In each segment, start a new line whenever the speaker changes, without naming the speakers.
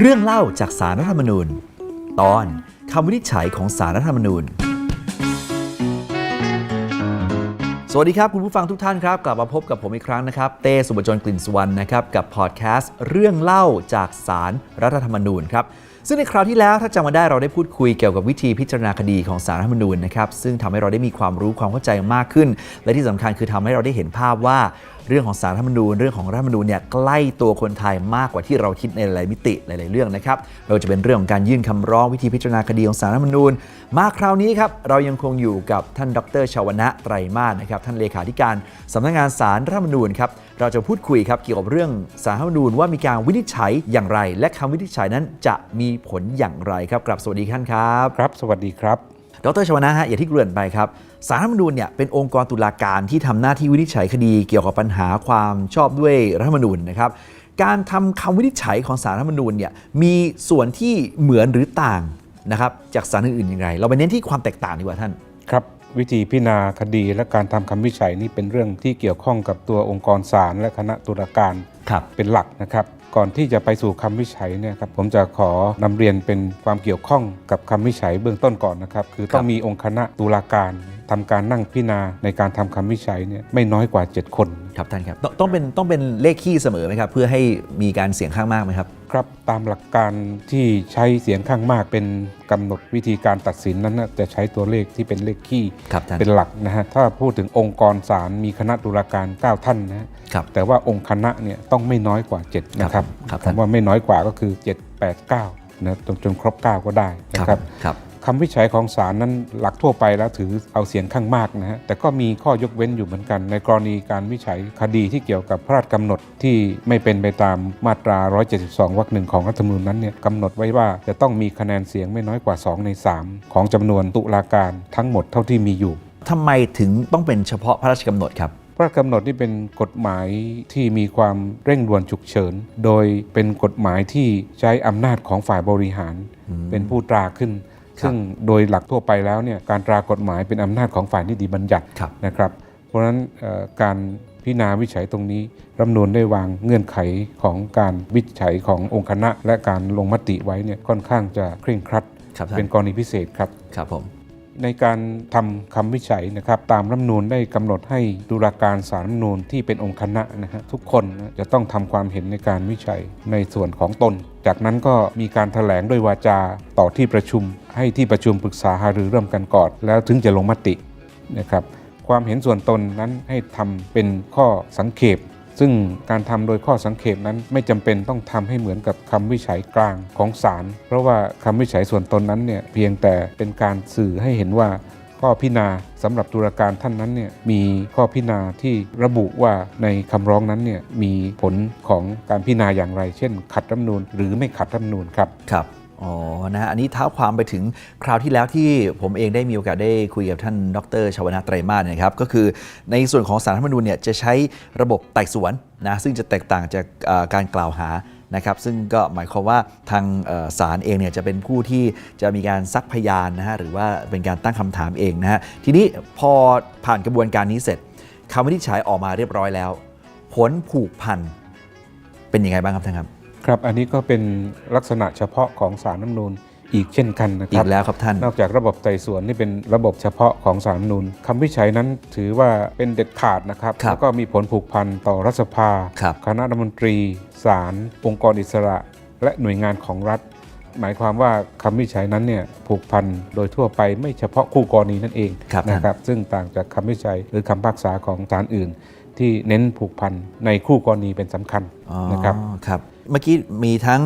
เรื่องเล่าจากสารรัฐธรรมนูญ ตอนคำวินิจฉัยของสารรัฐธรรมนูญ สวัสดีครับ คุณผู้ฟังทุกท่านครับ กลับมาพบกับผมอีกครั้งนะครับ เต้สุบจนกลิ่นสุวรรณนะครับ กับพอดแคสต์เรื่องเล่าจากสารรัฐธรรมนูญครับซึ่งในคราวที่แล้วถ้าจำมาได้เราได้พูดคุยเกี่ยวกับวิธีพิจารณาคดีของสารรัฐธรรมนูญนะครับซึ่งทำให้เราได้มีความรู้ความเข้าใจมากขึ้น และที่สำคัญคือทำให้เราได้เห็นภาพว่า เรื่องของสารรัฐธรรมนูญเรื่องของรัฐธรรมนูญเนี่ยใกล้ตัวคนไทยมากกว่าที่เราคิดในหลายมิติหลาย ๆ เรื่องนะครับไม่ว่าจะเป็นเรื่องของการยื่นคำร้องวิธีพิจารณาคดีของสารรัฐธรรมนูญ มาคราวนี้ครับเรายังคงอยู่กับท่านดรชาวนะไตรมาสนะครับท่านเลขาธิการสำนักงานสารรัฐธรรมนูญครับเราจะพูดคุยครับเกี่ยวกับเรื่องสารรัฐธรรมนูญว่ามีการวินิจฉัยอย่างไร และคำวินิจฉัยนั้นจะมีผลอย่างไรครับกลับสวัสดีท่านครับ
ครับ สวัสดีครับ
ดรชวนะฮะอย่างที่เกริ่นไปครับสารรัฐธรรมนูญเนี่ยเป็นองค์กรตุลาการที่ทำหน้าที่วินิจฉัยคดีเกี่ยวกับปัญหาความชอบด้วยรัฐธรรมนูญนะครับการทำคำวินิจฉัยของสารรัฐธรรมนูญเนี่ยมีส่วนที่เหมือนหรือต่างนะครับจากสารอื่นๆอย่างไร เราไปเน้นที่ความแตกต่างดีกว่าท่าน
ครับวิธีพิจารณาคดีและการทำคำวิจัยนี่เป็นเรื่องที่เกี่ยวข้องกับตัวองค์กรศาลและคณะตุลาการ
ครับ
เป็นหลักนะครับ ก่อนที่จะไปสู่คำวิจัยเนี่ยครับผมจะขอนำเรียนเป็นความเกี่ยวข้องกับคำวิจัยเบื้องต้นก่อนนะครับ คือต้องมีองค์คณะตุลาการ ทำการนั่งพิจารณาในการทำคำวิจัยเนี่ยไม่น้อยกว่า 7 คน
ครับท่านครับต้องต้องเป็นต้องเป็นเลขคี่เสมอไหมครับ เพื่อให้มีการเสียงข้างมากไหมครับ
ครับตามหลักการที่ใช้เสียงข้างมากเป็นกำหนดวิธีการตัดสินนั้นนะจะใช้ตัวเลขที่เป็นเลขคี่
ครับท่าน
เป็นหลักนะฮะถ้าพูดถึงองค์กรศาลมีคณะตุลาการ 9 ท่านนะฮะ
ครับ
แต่ว่าองค์คณะเนี่ยต้องไม่น้อยกว่า 7 นะครับ
ครับท่าน
คำว่าไม่น้อยกว่าก็คือ 7 8 9นะจนจนครบ 9 ก็ได้นะครับ
ครับ
คำวิจัยของศาลนั้นหลักทั่วไปแล้วถือเอาเสียงข้างมากนะฮะแต่ก็มีข้อยกเว้นอยู่เหมือนกัน ในกรณีการวิจัยคดีที่เกี่ยวกับพระราชกำหนดที่ไม่เป็นไปตามมาตรา 172 วรรคหนึ่งของรัฐธรรมนูญนั้นเนี่ยกำหนดไว้ว่าจะต้องมีคะแนนเสียงไม่น้อยกว่า 2 ใน 3 ของจำนวนตุลาการทั้งหมดเท่าที่มีอยู่
ทำไมถึงต้องเป็นเฉพาะพระราชกำหนดครับ
พระราชกำหนดนี่เป็นกฎหมายที่มีความเร่งด่วนฉุกเฉิน โดยเป็นกฎหมายที่ใช้อำนาจของฝ่ายบริหาร เป็นผู้ตราขึ้น
ครับ
ซึ่งโดยหลักทั่วไปแล้วเนี่ยการตรากฎหมายเป็นอำนาจของฝ่ายนิติบัญญัติ
ครับ
นะครับ เพราะฉะนั้นเอ่อการพิจารณาวิจัยตรงนี้รัฐธรรมนูญได้วางเงื่อนไขของการวิจัยขององค์คณะ และการลงมติไว้เนี่ยค่อนข้างจะเคร่งครัด
ครับท่า
เป็น
น
กรณีพิเศษครับ
ครับผม
ในการทำคำวิจัยนะครับตามรัฐธรรมนูญได้กำหนดให้ตุลาการสารรัฐธรรมนูญที่เป็นองค์คณะนะฮะทุกคนนะจะต้องทำความเห็นในการวิจัยในส่วนของตน จากนั้นก็มีการถแถลงด้วยวาจาต่อที่ประชุม ให้ที่ประชุมปรึกษาหารือร่วมกันก่อนแล้วถึงจะลงมตินะครับความเห็นส่วนตนนั้นให้ทำเป็นข้อสังเขปซึ่งการทำโดยข้อสังเขปนั้นไม่จำเป็นต้องทำให้เหมือนกับคำวิจัยกลางของศาลเพราะว่าคำวิจัยส่วนตนนั้นเนี่ยเพียงแต่เป็นการสื่อให้เห็นว่าข้อพิจารณาสำหรับตุลาการท่านนั้นเนี่ยมีข้อพิจารณาที่ระบุว่าในคำร้องนั้นเนี่ยมีผลของการพิจารณาอย่างไร เช่น ขัดรัฐมนูญหรือไม่ขัดรัฐมนูญครับ
ครับ อ๋อ นะฮะ อันนี้เท้าความไปถึงคราวที่แล้วที่ผมเองได้มีโอกาสได้คุยกับท่านดรชวนาไตรมาสนะครับ ก็คือในส่วนของสารรัฐธรรมนูญเนี่ยจะใช้ระบบไต่สวนนะ ซึ่งจะแตกต่างจากการกล่าวหานะครับซึ่งก็หมายความว่าทางศาลเองเนี่ยจะเป็นผู้ที่จะมีการซักพยานนะฮะหรือว่าเป็นการตั้งคำถามเองนะฮะทีนี้พอผ่านกระบวนการนี้เสร็จคำวินิจฉัยออกมาเรียบร้อยแล้ว ผลผูกพันเป็นยังไงบ้างครับท่านครับ
ครับอันนี้ก็เป็นลักษณะเฉพาะของสารรัฐธรรมนูญอีกเช่นกันนะค
อี
รับ
กแล้วครับท่าน
นอกจากระบบไต่สวนนี่เป็นระบบเฉพาะของสารรัฐธรรมนูญคำวิจัยนั้นถือว่าเป็นเด็ดขาดนะครับ
ครับ
แล้วก็มีผลผูกพันต่อรัฐสภา
ครับ
คณะรัฐมนตรี ศาลองค์กรอิสระ และหน่วยงานของรัฐ หมายความว่าคำวิจัยนั้นเนี่ยผูกพันโดยทั่วไปไม่เฉพาะคู่กรณีนั่นเอง
ครับท่าน
นะครับ ซึ่งต่างจากคำวิจัยหรือคำพิพากษาของศาลอื่น ที่เน้นผูกพันในคู่กรณีเป็นสำคัญ
อ๋อ
นะครับ
ครับ เมื่อกี้มีทั้ง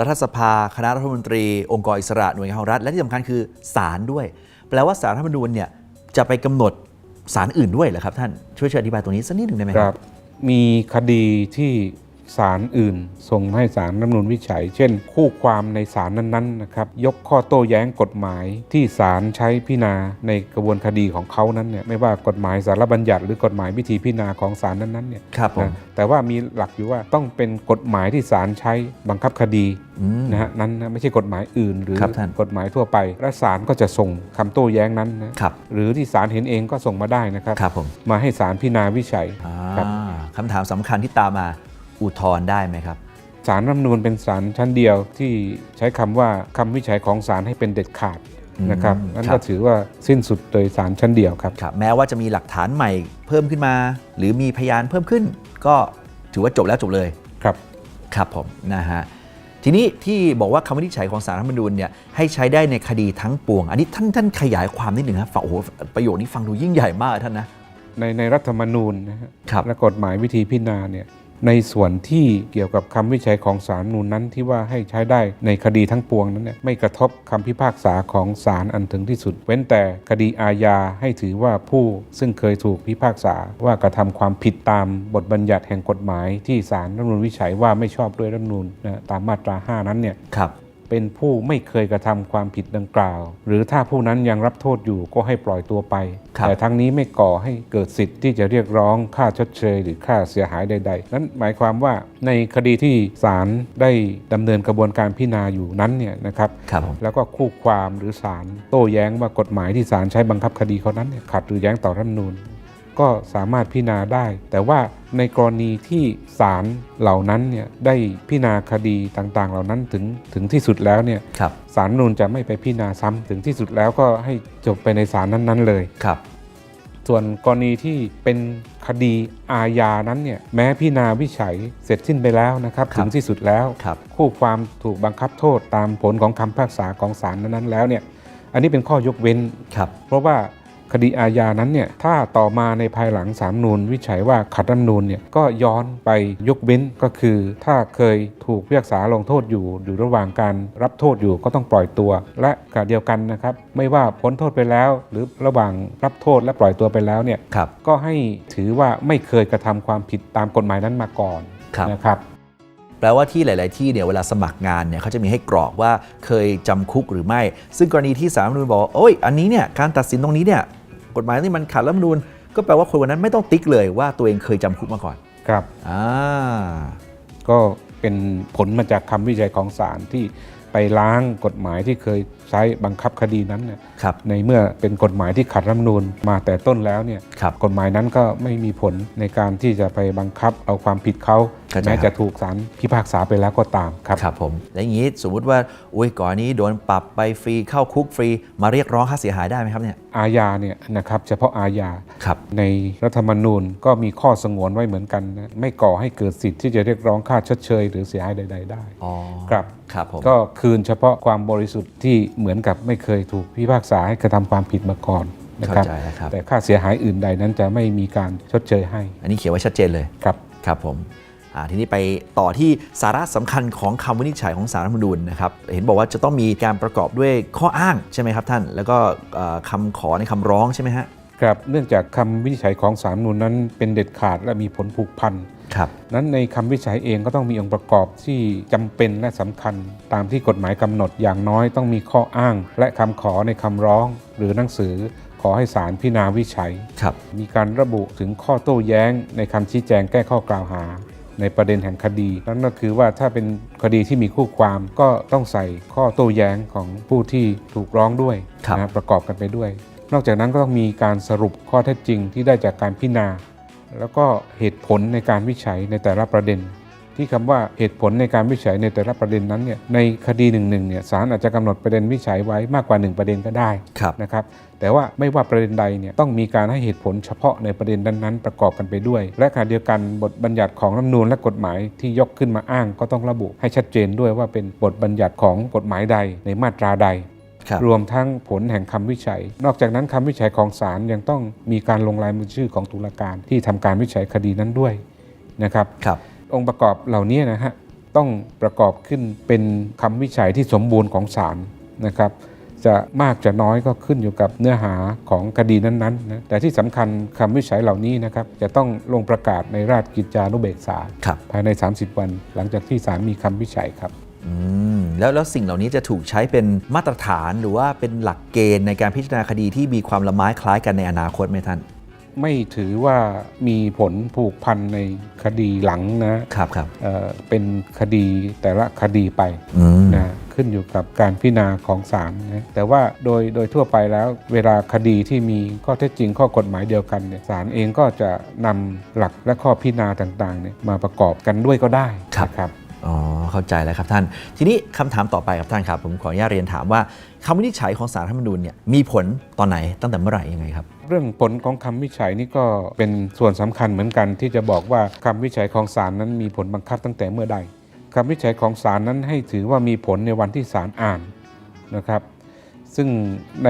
รัฐสภา คณะรัฐมนตรี องค์กรอิสระหน่วยงานของรัฐ และที่สำคัญคือศาลด้วย แปลว่าศาลรัฐธรรมนูญเนี่ยจะไปกำหนดศาลอื่นด้วยเหรอครับท่านช่วยช่วยอธิบายตรงนี้สักนิดหนึ่งได้ไหม
ครับ มีคดีที่ ศาลอื่น ส่งมาให้ศาลรัฐธรรมนูญวิจัย เช่น คู่ความในศาลนั้นๆนะครับยกข้อโต้แย้งกฎหมายที่ศาลใช้พิจารณาในกระบวนคดีของเขานั้นเนี่ยไม่ว่ากฎหมายสารบัญญัติ หรือกฎหมายวิธีพิจารณาของศาลนั้นๆเนี่ย
ครับผม
นะแต่ว่ามีหลักอยู่ว่าต้องเป็นกฎหมายที่ศาลใช้บังคับคดี
อืม
นะฮะนั้นนะไม่ใช่กฎหมายอื่น หรือ
ครับท่าน
กฎหมายทั่วไป และศาลก็จะส่งคำโต้แย้งนั้นนะครับหรือที่ศาลเห็นเองก็ส่งมาได้นะครับ
ครับผม
มาให้ศาลพิจารณาวิจัย
อ่า
ครับ
คำถามสำคัญที่ตามมา อุทธรณ์ได้ไหมครับ
ศาลรัฐธรรมนูญเป็นศาลชั้นเดียวที่ใช้คำว่าคำวิจัยของศาลให้เป็นเด็ดขาด
อืม
นะครับนั่น
ครั
ก็
บ
ถือว่าสิ้นสุดโดยศาลชั้นเดียวครับ
ครับแม้ว่าจะมีหลักฐานใหม่เพิ่มขึ้นมา หรือมีพยานเพิ่มขึ้น ก็ถือว่าจบแล้วจบเลย
ครับ
ครับผมนะฮะทีนี้ที่บอกว่าคำวินิจฉัยของสารรัฐธรรมนูญเนี่ยให้ใช้ได้ในคดีทั้งปวง อันนี้ท่านท่านขยายความนิดหนึ่งครับฟังโอ้โหประโยคนี้ฟังดูยิ่งใหญ่มากท่านนะ
ในในรัฐธรรมนูญนะฮะ
ครับ
และกฎหมายวิธีพิจารณาเนี่ย ในส่วนที่เกี่ยวกับคำวิจัยของศาลรัฐธรรมนูนนั้นที่ว่าให้ใช้ได้ในคดีทั้งปวงนั้นเนี่ยไม่กระทบคำพิพากษาของศาลอันถึงที่สุด เว้นแต่คดีอาญาให้ถือว่าผู้ซึ่งเคยถูกพิพากษาว่ากระทำความผิดตามบทบัญญัติแห่งกฎหมาย ที่ศาลรัฐมนูญวิจัยว่าไม่ชอบด้วยรัฐมนูญนะตามมาตรา 5 นั้นเนี่ย เป็นผู้ไม่เคยกระทำความผิดดังกล่าว หรือถ้าผู้นั้นยังรับโทษอยู่ก็ให้ปล่อยตัวไป
ครับ
แต่ทั้งนี้ไม่ก่อให้เกิดสิทธิ์ที่จะเรียกร้องค่าชดเชย หรือค่าเสียหายใด ๆ นั้นหมายความว่าในคดีที่ศาลได้ดำเนินกระบวนการพิจารณาอยู่นั้นเนี่ยนะครับ
ครับผม
แล้วก็คู่ความหรือศาลโต้แย้งว่ากฎหมายที่ศาลใช้บังคับคดีเขานั้นเนี่ยขัดหรือแย้งต่อรัฐธรรมนูญ ก็สามารถพิจารณาได้ แต่ว่าในกรณีที่ศาลเหล่านั้นเนี่ยได้พิจารณาคดีต่างๆ เหล่านั้นถึงถึงที่สุดแล้วเนี่ย
ครับ
ศาลรัฐธรรมนูญจะไม่ไปพิจารณาซ้ำถึงที่สุดแล้วก็ให้จบไปในศาลนั้น ๆ เลย
ครับ
ส่วนกรณีที่เป็นคดีอาญานั้นเนี่ยแม้พิจารณาวิจัยเสร็จสิ้นไปแล้วนะครับ
ครับ
ถึงที่สุดแล้ว
ครับ
คู่ความถูกบังคับโทษตามผลของคำพิพากษาของศาลนั้นๆแล้วเนี่ยอันนี้เป็นข้อยกเว้น
ครับ
เพราะว่า คดีอาญานั้นเนี่ยถ้าต่อมาในภายหลังสามนูนวิจัยว่าขัดรัฐธรรมนูนเนี่ยก็ย้อนไปยกเว้นก็คือ ถ้าเคยถูกพิพากษาลงโทษอยู่ อยู่ระหว่างการรับโทษอยู่ก็ต้องปล่อยตัว และขณะเดียวกันนะครับไม่ว่าพ้นโทษไปแล้ว หรือระหว่างรับโทษและปล่อยตัวไปแล้วเนี่ย
ครับ
ก็ให้ถือว่าไม่เคยกระทำความผิดตามกฎหมายนั้นมาก่อน
ครับ
นะครับ
แปลว่าที่หลาย ๆ ที่เนี่ยเวลาสมัครงานเนี่ยเขาจะมีให้กรอกว่าเคยจำคุกหรือไม่ ซึ่งกรณีที่สารรัฐธรรมนูญบอกว่าโอ้ยอันนี้เนี่ยการตัดสินตรงนี้เนี่ย กฎหมายนี่มันขัดรัฐธรรมนูญก็แปลว่าคนวันนั้นไม่ต้องติ๊กเลยว่าตัวเองเคยจำคุกมาก่อน
ครับ
อ่า
ก็เป็นผลมาจากคำวิจัยของศาลที่ไปล้างกฎหมายที่เคย ใช้บังคับคดีนั้นเนี่ย
ครับ
ในเมื่อเป็นกฎหมายที่ขัดรัฐธรรมนูญมาแต่ต้นแล้วเนี่ย
ครับ
กฎหมายนั้นก็ไม่มีผลในการที่จะไปบังคับเอาความผิดเขา
เข้าใจ
แม้
ครับ
จะถูกศาลพิพากษาไปแล้วก็ตามครับ
ครับผมแล้วอย่างนี้สมมุติว่าอุ้ยก่อนนี้โดนปรับไปฟรีเข้าคุกฟรี มาเรียกร้องค่าเสียหายได้ไหมครับเนี่ย
อาญาเนี่ยนะครับเฉพาะอาญา
ครับ
ในรัฐธรรมนูญก็มีข้อสงวนไว้เหมือนกันนะไม่ก่อให้เกิดสิทธิ์ที่จะเรียกร้องค่าชดเชย หรือเสียหายใด ๆ ได้
อ๋อ
ครับ
ครับผม
ก็คืนเฉพาะความบริสุทธิ์ที่เหมือนกับไม่เคยถูกพิพากษาให้กระทำความผิดมาก่อนนะค
เข้า
รับ
ใจแล้วครับ
แต่ค่าเสียหายอื่นใดนั้นจะไม่มีการชดเชยให้
อันนี้เขียนไว้ชัดเจนเลย
ครับ
ครับผมอ่าทีนี้ไปต่อที่สาระสำคัญของคำวินิจฉัยของสารรัฐธรรมนูญนะครับ เห็นบอกว่าจะต้องมีการประกอบด้วยข้ออ้างใช่ไหมครับท่าน แล้วก็เอ่อคำขอในคำร้องใช่ไหมฮะ
ครับเนื่องจากคำวินิจฉัยของศาลรฐธรรมนูญนั้นเป็นเด็ดขาดและมีผลผูกพัน
ครับ
นั้นในคำวินิจฉัยเองก็ต้องมีองค์ประกอบที่จำเป็นและสำคัญ ตามที่กฎหมายกำหนดอย่างน้อยต้องมีข้ออ้าง และคำขอในคำร้อง หรือหนังสือขอให้ศาลพิจารณาวิจัย
ครับ
มีการระบุถึงข้อโต้แย้ง ในคำชี้แจงแก้ข้อกล่าวหา ในประเด็นแห่งคดีนั่นก็คือว่าถ้าเป็นคดีที่มีคู่ความก็ต้องใส่ข้อโต้แย้งของผู้ที่ถูกร้องด้วย
ครับ
นะประกอบกันไปด้วย นอกจากนั้นก็ต้องมีการสรุปข้อเท็จจริงที่ได้จากการพิจารณา แล้วก็เหตุผลในการวิจัยในแต่ละประเด็น ที่คำว่าเหตุผลในการวิจัยในแต่ละประเด็นนั้นเนี่ยในคดีหนึ่งหนึ่งเนี่ยศาลอาจจะกำหนดประเด็นวิจัยไว้มากกว่า 1 ประเด็นก็ได้
ครับ
นะครับแต่ว่าไม่ว่าประเด็นใดเนี่ยต้องมีการให้เหตุผลเฉพาะในประเด็นนั้นๆ ประกอบกันไปด้วย และขณะเดียวกันบทบัญญัติของรัฐธรรมนูญและกฎหมายที่ยกขึ้นมาอ้างก็ต้องระบุให้ชัดเจนด้วยว่าเป็นบทบัญญัติของกฎหมายใดในมาตราใด
ค รับ
รวมทั้งผลแห่งคำวิจัย นอกจากนั้นคำวิจัยของศาลยังต้องมีการลงลายมือชื่อของตุลาการที่ทำการวิจัยคดีนั้นด้วยนะครับ
ครับ
องค์ประกอบเหล่านี้นะฮะต้องประกอบขึ้นเป็นคำวิจัยที่สมบูรณ์ของศาลนะครับจะมากจะน้อยก็ขึ้นอยู่กับเนื้อหาของคดีนั้นๆนะแต่ที่สำคัญคำวิจัยเหล่านี้นะครับจะต้องลงประกาศในราชกิจจานุเบกษา
ครับ
ภายใน 30 วัน หลังจากที่ศาลมีคำวิจัยครับ
อืมแล้วแล้วสิ่งเหล่านี้จะถูกใช้เป็นมาตรฐานหรือว่าเป็นหลักเกณฑ์ในการพิจารณาคดีที่มีความละไม้คล้ายกันในอนาคตไหมท่าน
ไม่ถือว่ามีผลผูกพันในคดีหลังนะ
ครับครับ
เอ่อเป็นคดีแต่ละคดีไป
อืม
นะคขึ้นอยู่กับการพิจารณาของศาลนะแต่ว่าโดยโดยทั่วไปแล้วเวลาคดีที่มีข้อเท็จจริงข้อกฎหมายเดียวกันเนี่ยศาลเองก็จะนำหลักและข้อพิจารณาต่างๆเนี่ยมาประกอบกันด้วยก็ได้
ครับ
นะครับ
อ๋อเข้าใจแล้วครับท่าน ทีนี้คำถามต่อไปครับท่านครับ ผมขออนุญาตเรียนถามว่าคำวินิจฉัยของสารรัฐธรรมนูญเนี่ยมีผลตอนไหนตั้งแต่เมื่อไหร่ยังไงครับ
เรื่องผลของคำวิจัยนี่ก็เป็นส่วนสำคัญเหมือนกันที่จะบอกว่าคำวิจัยของศาลนั้นมีผลบังคับตั้งแต่เมื่อใดคำวิจัยของศาลนั้นให้ถือว่ามีผลในวันที่ศาลอ่านนะครับ ซึ่งใน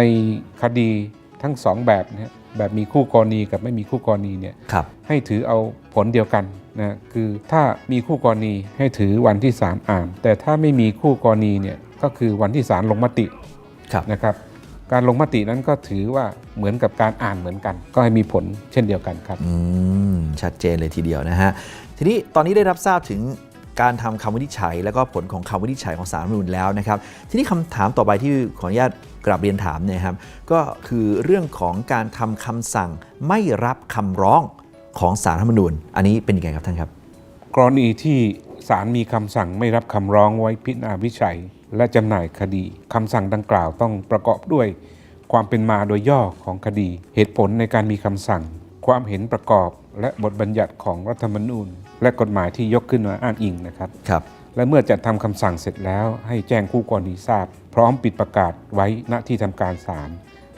คดีทั้งสองแบบเนะแบบมีคู่กรณีกับไม่มีคู่กรณีเนี่ย
ครับ
ให้ถือเอาผลเดียวกัน นะคือถ้ามีคู่กรณีให้ถือวันที่ศาลอ่าน แต่ถ้าไม่มีคู่กรณีเนี่ยก็คือวันที่ศาลลงมติ
ครับ
นะครับ การลงมตินั้นก็ถือว่าเหมือนกับการอ่านเหมือนกัน ก็ให้มีผลเช่นเดียวกันครับ
อืมชัดเจนเลยทีเดียวนะฮะทีนี้ตอนนี้ได้รับทราบถึงการทำคำวินิจฉัย แล้วก็ผลของคำวินิจฉัยของสารรัฐธรรมนูญแล้วนะครับ ทีนี้คำถามต่อไปที่ขออนุญาตกราบเรียนถามเนี่ยครับก็คือเรื่องของการทำคำสั่งไม่รับคำร้อง ของสารรัฐธรรมนูญ อันนี้เป็นยังไงครับท่านครับ
กรณีที่ศาลมีคำสั่งไม่รับคำร้องไว้พิจารณาวิจัย และจำหน่ายคดีคำสั่งดังกล่าวต้องประกอบด้วย ความเป็นมาโดยย่อของคดี เหตุผลในการมีคำสั่ง ความเห็นประกอบและบทบัญญัติของรัฐธรรมนูญ และกฎหมายที่ยกขึ้นมาอ้างอิงนะครับ
ครับ
และเมื่อจัดทำคำสั่งเสร็จแล้ว ให้แจ้งคู่กรณีทราบ พร้อมปิดประกาศไว้ณที่ทำการศาล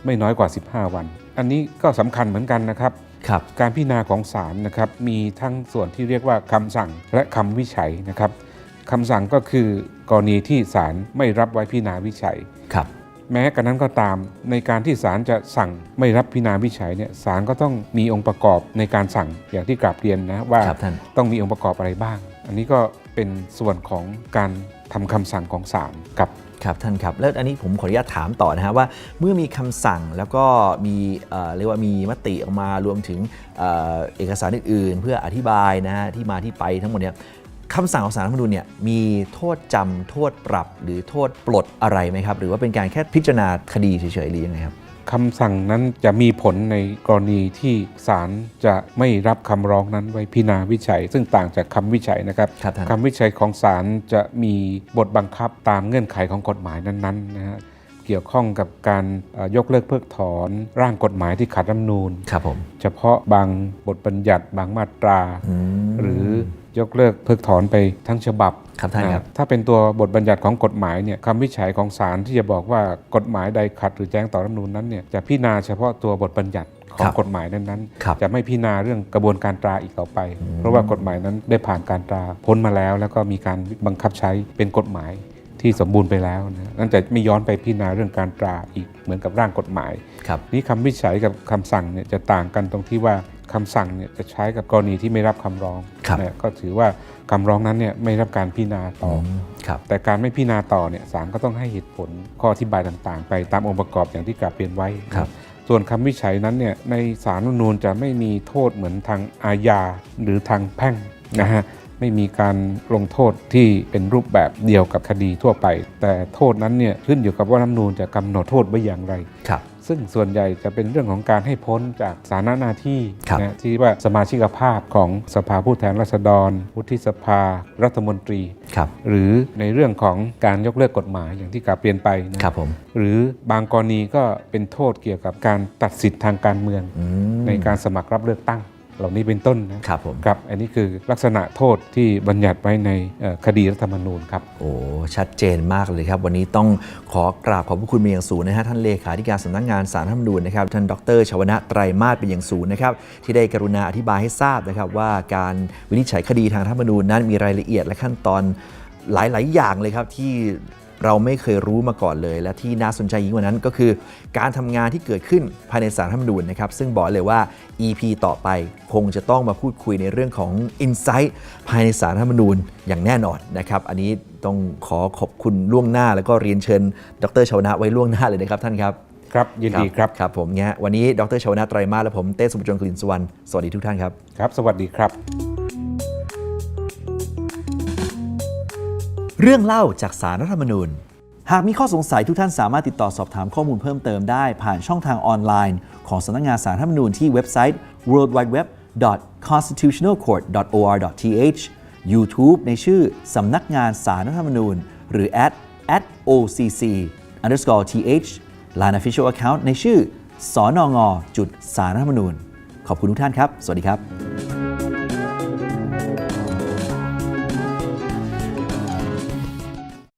ไม่น้อยกว่า 15 วัน อันนี้ก็สำคัญเหมือนกันนะครับ
ครับ
การพิจารณาของศาลนะครับมีทั้งส่วนที่เรียกว่าคำสั่งและคำวิจัยนะครับคำสั่งก็คือกรณีที่ศาลไม่รับไว้พิจารณาวิจัย
ครับ
แม้กระนั้นก็ตามในการที่ศาลจะสั่งไม่รับพิจารณาวิจัยเนี่ยศาลก็ต้องมีองค์ประกอบในการสั่งอย่างที่กราบเรียนนะว่า
ครับท่าน
ต้องมีองค์ประกอบอะไรบ้าง อันนี้ก็เป็นส่วนของการทำคำสั่งของศาลครับ
ครับท่านครับแล้วอันนี้ผมขออนุญาตถามต่อนะฮะว่าเมื่อมีคำสั่งแล้วก็มีเอ่อเรียกว่ามีมติออกมารวมถึงเอกสารอื่นๆ เพื่ออธิบายนะฮะที่มาที่ไปทั้งหมดเนี่ยคำสั่งของสารรัฐธรรมนูญเนี่ยมีโทษจำโทษปรับ หรือโทษปลดอะไรไหมครับ หรือว่าเป็นการแค่พิจารณาคดีเฉยๆหรือยังไงครับ
คำสั่งนั้นจะมีผลในกรณีที่ศาลจะไม่รับคำร้องนั้นไว้พิจารณาวิจัย ซึ่งต่างจากคำวิจัยนะครับ
ครับท่าน
คำวิจัยของศาลจะมีบทบังคับตามเงื่อนไขของกฎหมายนั้นๆนะฮะเกี่ยวข้องกับการเอ่อยกเลิกเพิกถอนร่างกฎหมายที่ขัดรัฐธรรมนูญ
ครับผม
เฉพาะบางบทบัญญัติบางมาตรา
อืม
หรือ ยกเลิกเพิกถอนไปทั้งฉบับ
ครับท่านครับ
นะถ้าเป็นตัวบทบัญญัติของกฎหมายเนี่ยคำวิจัยของศาลที่จะบอกว่ากฎหมายใดขัดหรือแจ้งต่อรัฐธรรมนูญนั้นเนี่ยจะพิจารณาเฉพาะตัวบทบัญญัติของกฎหมายนั้น
ครับ
ๆจะไม่พิจารณาเรื่องกระบวนการตราอีกต่อไป เพราะว่ากฎหมายนั้นได้ผ่านการตราพ้นมาแล้ว แล้วก็มีการบังคับใช้เป็นกฎหมายที่สมบูรณ์ไปแล้วนะนั่นจะไม่ย้อนไปพิจารณาเรื่องการตราอีกเหมือนกับร่างกฎหมาย
ครับ
นี่คำวิจัยกับคำสั่งเนี่ยจะต่างกันตรงที่ว่า คำสั่งเนี่ยจะใช้กับกรณีที่ไม่รับคำร้อง
ครับ
นะก็ถือว่าคำร้องนั้นเนี่ยไม่รับการพิจารณาต่ออ
ครับ
แต่การไม่พิจารณาต่อเนี่ยศาลก็ต้องให้เหตุผลข้ออธิบายต่างๆ ไปตามองค์ประกอบอย่างที่กราบเรียนไว้
ครับ
ส่วนคำวิจัยนั้นเนี่ยในศาลรัฐธรรมนูญจะไม่มีโทษเหมือนทางอาญาหรือทางแพ่งนะฮะไม่มีการลงโทษที่เป็นรูปแบบเดียวกับคดีทั่วไป แต่โทษนั้นเนี่ยขึ้นอยู่กับว่ารัฐธรรมนูญจะกำหนดโทษไว้อย่างไร
ครับ
ซึ่งส่วนใหญ่จะเป็นเรื่องของการให้พ้นจากสาธารณหน้าที่
ครับ
นะที่ว่าสมาชิกภาพของสภาผู้แทนราษฎรวุฒิสภา รัฐมนตรี
ครับ
หรือในเรื่องของการยกเลิกกฎหมายอย่างที่กล่าวเปลี่ยนไปนะครับ
ผม
หรือบางกรณีก็เป็นโทษเกี่ยวกับการตัดสิทธิ์ทางการเมือง
อืม
ในการสมัครรับเลือกตั้ง เหล่านี้เป็นต้นนะครับ
ผม
ครับอันนี้คือลักษณะโทษที่บัญญัติไว้ในเอ่อคดีรัฐธรรมนูญครับ
โอ้ชัดเจนมากเลยครับ วันนี้ต้องขอกราบขอบพระคุณเป็นอย่างสูงนะฮะท่านเลขาธิการสำนักงานสารรัฐธรรมนูญนะครับท่านดรชวนะไตรมาสเป็นอย่างสูงนะครับที่ได้กรุณาอธิบายให้ทราบนะครับว่าการวินิจฉัยคดีทางรัฐธรรมนูญนั้นมีรายละเอียดและขั้นตอนหลาย ๆ อย่างเลยครับที่ เราไม่เคยรู้มาก่อนเลย และที่น่าสนใจยิ่งกว่านั้นก็คือ การทำงานที่เกิดขึ้นภายในสารรัฐธรรมนูญนะครับ ซึ่งบอกเลยว่า EP ต่อไปคงจะต้องมาพูดคุยในเรื่องของ Insight ภายในสารรัฐธรรมนูญอย่างแน่นอนนะครับอันนี้ต้องขอขอบคุณล่วงหน้า แล้วก็เรียนเชิญ ดรชาวนะไว้ล่วงหน้าเลยนะครับท่านครับ
ครับยินดีครับ
ครับผมเงี้ยวันนี้ดรชาวนะไตรมาสและผมเต้สมุทรจงกลิ่นสุวรรณสวัสดีทุกท่านครับ
ครับ สวัสดีครับ
เรื่องเล่าจากสารรัฐธรรมนูญ หากมีข้อสงสัยทุกท่านสามารถติดต่อสอบถามข้อมูลเพิ่มเติมได้ผ่านช่องทางออนไลน์ ของสำนักงานสารรัฐธรรมนูญที่เว็บไซต์ worldwideweb.constitutionalcourt.or.th YouTube ในชื่อสำนักงานสารรัฐธรรมนูญ หรือ at at occ underscore th Line Official Account ในชื่อสอนงจุดสารรัฐธรรมนูญ ขอบคุณทุกท่านครับ สวัสดีครับ